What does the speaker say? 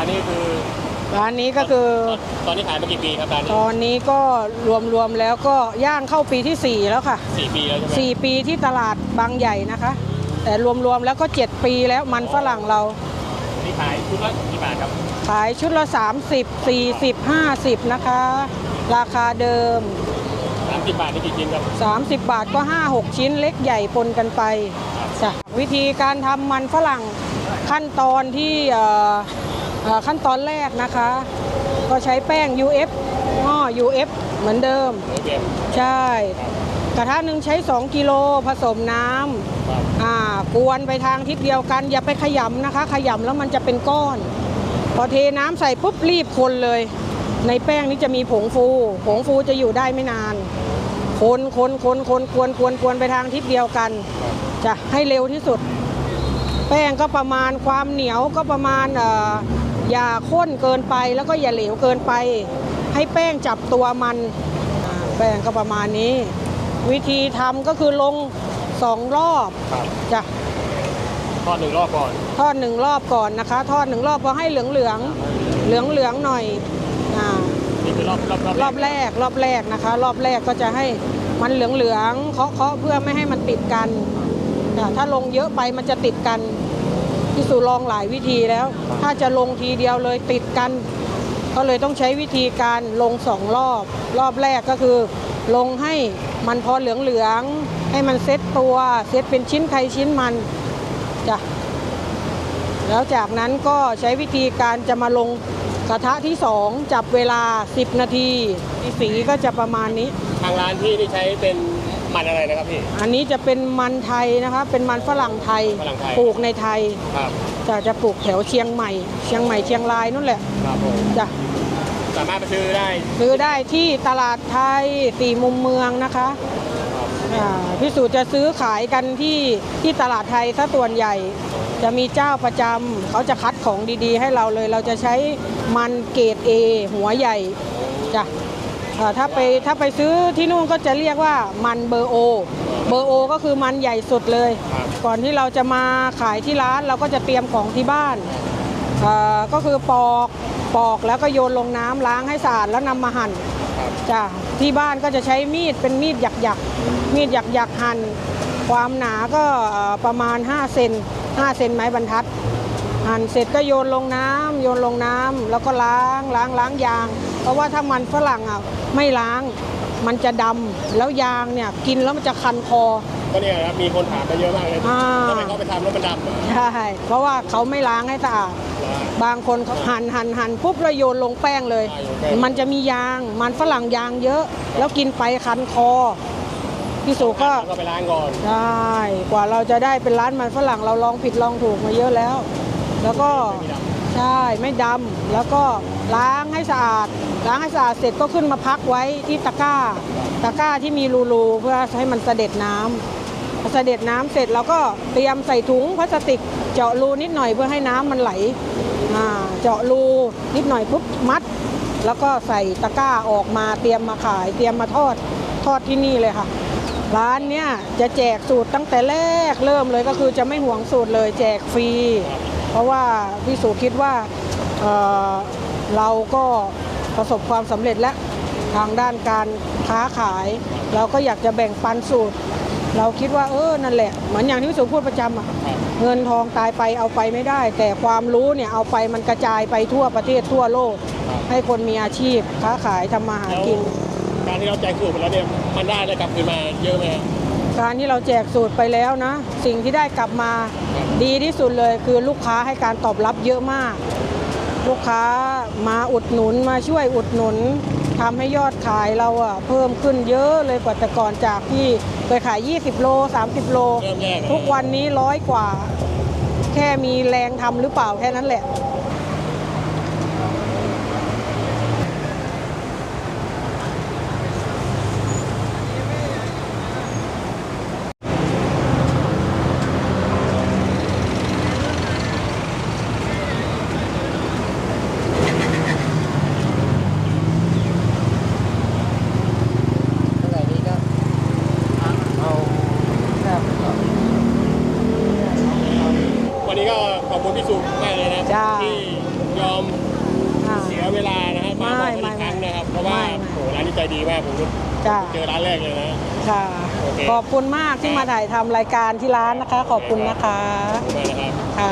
านนี้คือร้านนี้ก็คือตอนนี้ขายมากี่ปีครับร้านตนี้อนนี้ก็รวมๆแล้วก็ย่างเข้าปีที่ 4 แล้วค่ะสี่ปีแล้วใช่ไหม4ปีที่ตลาดบางใหญ่นะคะ แต่รวมๆแล้วก็ 7 ปีแล้วมันฝรั่งเรา นี่ขายชุดละกี่บาทครับขายชุดละ 30 40 50 นะคะ ราคาเดิมสามสิบบาทนี่กี่ชิ้นครับ 30 บาทก็ 5-6 ชิ้นเล็กใหญ่ปนกันไปจ้ะวิธีการทำมันฝรั่งขั้นตอนที่เอ่อเอ่อ ขั้นตอนแรกนะคะ ก็ใช้แป้ง UF หม้อ UF เหมือนเดิมโอเคใช่ กระทะหนึ่งใช้ 2 กิโลผสมน้ำครับอ่ากวนไปทางทิศเดียวกัน อย่าไปขยำนะคะ ขยำแล้วมันจะเป็นก้อน พอเทน้ำใส่ปุ๊บรีบคนเลย ในแป้งนี้จะมีผงฟู ผงฟูจะอยู่ได้ไม่นาน คนคนคนคนกวนกวนกวนไปทางทิศเดียวกันจะให้เร็วที่สุด แป้งก็ประมาณความเหนียวก็ประมาณเอ่ออย่าข้นเกินไปแล้วก็อย่าเหลวเกินไป ให้แป้งจับตัวมันอ่าแป้งก็ประมาณนี้ วิธีทำก็คือลงสองรอบครับจ้ะทอดหนึ่งรอบก่อนทอดหนึ่งรอบก่อนนะคะ ทอดหนึ่งรอบพอให้เหลืองเหลืองเหลืองเหลืองๆหน่อยอ่านี่คือรอบรอบรอบรอบแรกรอบแรกนะคะ รอบแรกก็จะให้มันเหลืองเหลืองๆเคาะเคาะเพื่อไม่ให้มันติดกันจ้ะถ้าลงเยอะไปมันจะติดกัน พี่สุลองหลายวิธีแล้ว ถ้าจะลงทีเดียวเลยติดกัน ก็เลยต้องใช้วิธีการลงสองรอบ รอบแรกก็คือ ลงให้มันพอเหลืองเหลืองๆให้มันเซ็ตตัวเซ็ตเป็นชิ้นใครชิ้นมันจ้ะแล้วจากนั้นก็ใช้วิธีการจะมาลงกระทะที่ 2 จับเวลา 10 นาทีสีก็จะประมาณนี้ ทางร้านพี่นี่ใช้เป็น มันอะไรนะครับพี่ อันนี้จะเป็นมันไทยนะคะเป็นมันฝรั่งไทยฝรั่งไทย ปลูกในไทยครับ จะจะปลูกแถวเชียงใหม่ เชียงใหม่เชียงรายนู่นแหละครับผมจะสามารถไปซื้อได้ซื้อได้ที่ตลาดไทยสี่มุมเมืองนะคะอ่าพี่สุจะซื้อขายกันที่ที่ตลาดไทยซะส่วนใหญ่ จะมีเจ้าประจำเขาจะคัดของดีๆ ให้เราเลย เราจะใช้มันเกรด A หัวใหญ่จ้ะอ่า ถ้าไปถ้าไปซื้อที่นู่นก็จะเรียกว่ามันเบอร์โอ เบอร์โอ ก็คือมันใหญ่สุดเลยครับก่อนที่เราจะมาขายที่ร้านเราก็จะเตรียมของที่บ้านอ่าก็คือปอกปอกแล้วก็โยนลงน้ำล้างให้สะอาดแล้วนำมาหั่นครับจ้ะที่บ้านก็จะใช้มีดเป็นมีดหยักหยักๆมีดหยักหยักๆหั่นความหนาก็เอ่อประมาณ 5 เซน5เซนไม้บรรทัดหั่นเสร็จก็โยนลงน้ำโยนลงน้ำแล้วก็ล้างล้างล้างยาง เพราะว่าถ้ามันฝรั่งอะไม่ล้าง มันจะดำแล้วยางเนี่ยกินแล้วมันจะคันคอ ก็เนี่ยนะครับมีคนถามมาเยอะมากเลยอ่า ทำไมเขาไปทำแล้วมันดำอะใช่เพราะว่าเขาไม่ล้างให้สะอาด บางคนเขาหั่นหั่นหั่นปุ๊บแล้วโยนลงแป้งเลยใช่โยนแป้งมันจะมียาง มันฝรั่งยางเยอะ แล้วกินไปคันคอ พี่สุก็แล้วก็ไปล้างก่อนใช่กว่าเราจะได้เป็นร้านมันฝรั่งเราลองผิดลองถูกมาเยอะแล้ว แล้วก็ไม่ด ใช่ไม่ดำแล้วก็ล้างให้สะอาด ล้างให้สะอาดเสร็จก็ขึ้นมาพักไว้ที่ตะกร้า ตะกร้าที่มีรูๆเพื่อให้มันเสด็จน้ำพอเสด็จน้ำเสร็จเราก็เตรียมใส่ถุงพลาสติก เจาะรูนิดหน่อยเพื่อให้น้ำมันไหลเจาะรูนิดหน่อยปุ๊บมัด แล้วก็ใส่ตะกร้าออกมาเตรียมมาขาย เตรียมมาทอดทอดที่นี่เลยค่ะร้านเนี้ยจะแจกสูตรตั้งแต่แรกเริ่มเลยก็คือจะไม่ห่วงสูตรเลยแจกฟรี เพราะว่าพี่สุคิดว่าเอ่อเราก็ประสบความสำเร็จแล้วทางด้านการค้าขาย เราก็อยากจะแบ่งปันสูตร เราคิดว่าเออนั่นแหละเหมือนอย่างที่พี่สุพูดประจำอะำครับเงินทองตายไปเอาไปไม่ได้ แต่ความรู้เนี่ยเอาไปมันกระจายไปทั่วประเทศทั่วโลกครับให้คนมีอาชีพค้าขายทำมาหาแล้วกิน การที่เราแจกสูตรไปแล้วเนี่ยมันได้อะไรกลับคืนมาเยอะไหมฮะ การที่เราแจกสูตรไปแล้วนะ สิ่งที่ได้กลับมาดีที่สุดเลยคือลูกค้าให้การตอบรับเยอะมาก ลูกค้ามาอุดหนุนมาช่วยอุดหนุนทำให้ยอดขายเราอะเพิ่มขึ้นเยอะเลยกว่าแต่ก่อนจากที่เคยขาย 20 โล 30 โลเริ่มแยกทุกวันนี้ร้อยกว่า แค่มีแรงทำหรือเปล่าแค่นั้นแหละ ขอบคุณพี่สุมากเลยนะที่ยอมเสียเวลานะฮะมาไม่บอกอีกครั้งนะครับ เพราะว่าโหร้านนี้ใจดีมากผมจ้เจอร้านแรกเลยนะ ค่ะขอบคุณมากที่มาถ่ายทำรายการที่ร้านนะคะ ขอบคุณนะคะ ขอบคุณมากนะครับ ค่ะ